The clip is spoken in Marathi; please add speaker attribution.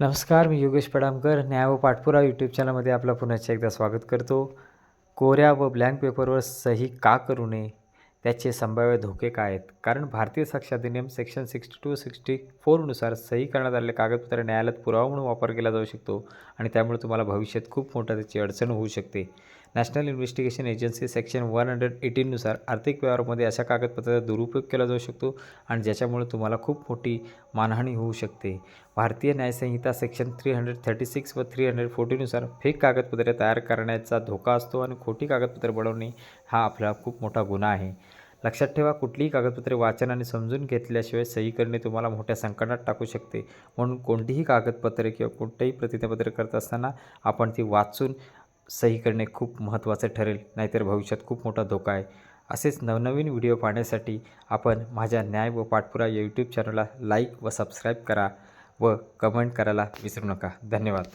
Speaker 1: नमस्कार मी योगेश पडामकर. न्याय व पाठपुरा यूट्यूब चॅनलमध्ये आपलं पुन्हा एकदा स्वागत करतो. कोऱ्या व ब्लँक पेपरवर सही का करू नये? त्याचे संभाव्य धोके काय आहेत? कारण भारतीय साक्ष अधिनियम सेक्शन सिक्स्टी टू सिक्स्टी फोरनुसार सही करण्यात आलेले कागदपत्र न्यायालयात पुरावा म्हणून वापर केला जाऊ शकतो आणि त्यामुळे तुम्हाला भविष्यात खूप मोठा त्याची अडचण होऊ शकते. National investigation agency section one hundred एटीननुसार आर्थिक व्यवहारामध्ये अशा कागदपत्राचा दुरुपयोग केला जाऊ शकतो आणि ज्याच्यामुळे तुम्हाला खूप मोठी मानहानी होऊ शकते. भारतीय न्यायसंहिता section three hundred thirty six व थ्री हंड्रेड फोर्टीनुसार फेक कागदपत्रे तयार करण्याचा धोका असतो आणि खोटी कागदपत्रे बनवणे हा आपला खूप मोठा गुन्हा आहे. लक्षात ठेवा कुठलीही कागदपत्रे वाचन आणि समजून घेतल्याशिवाय सही करणे तुम्हाला मोठ्या संकटात टाकू शकते. म्हणून कोणतीही कागदपत्रे किंवा कोणतेही प्रतिज्ञापत्र करत असताना आपण ती वाचून सही करणे खूप महत्त्वाचे ठरेल नाहीतर भविष्यात खूप मोठा धोका आहे. असेच नवनवीन व्हिडिओ पाहण्यासाठी आपण माझ्या न्याय व पाठपुरा या यूट्यूब चॅनलला लाईक व सबस्क्राईब करा व कमेंट करायला विसरू नका. धन्यवाद.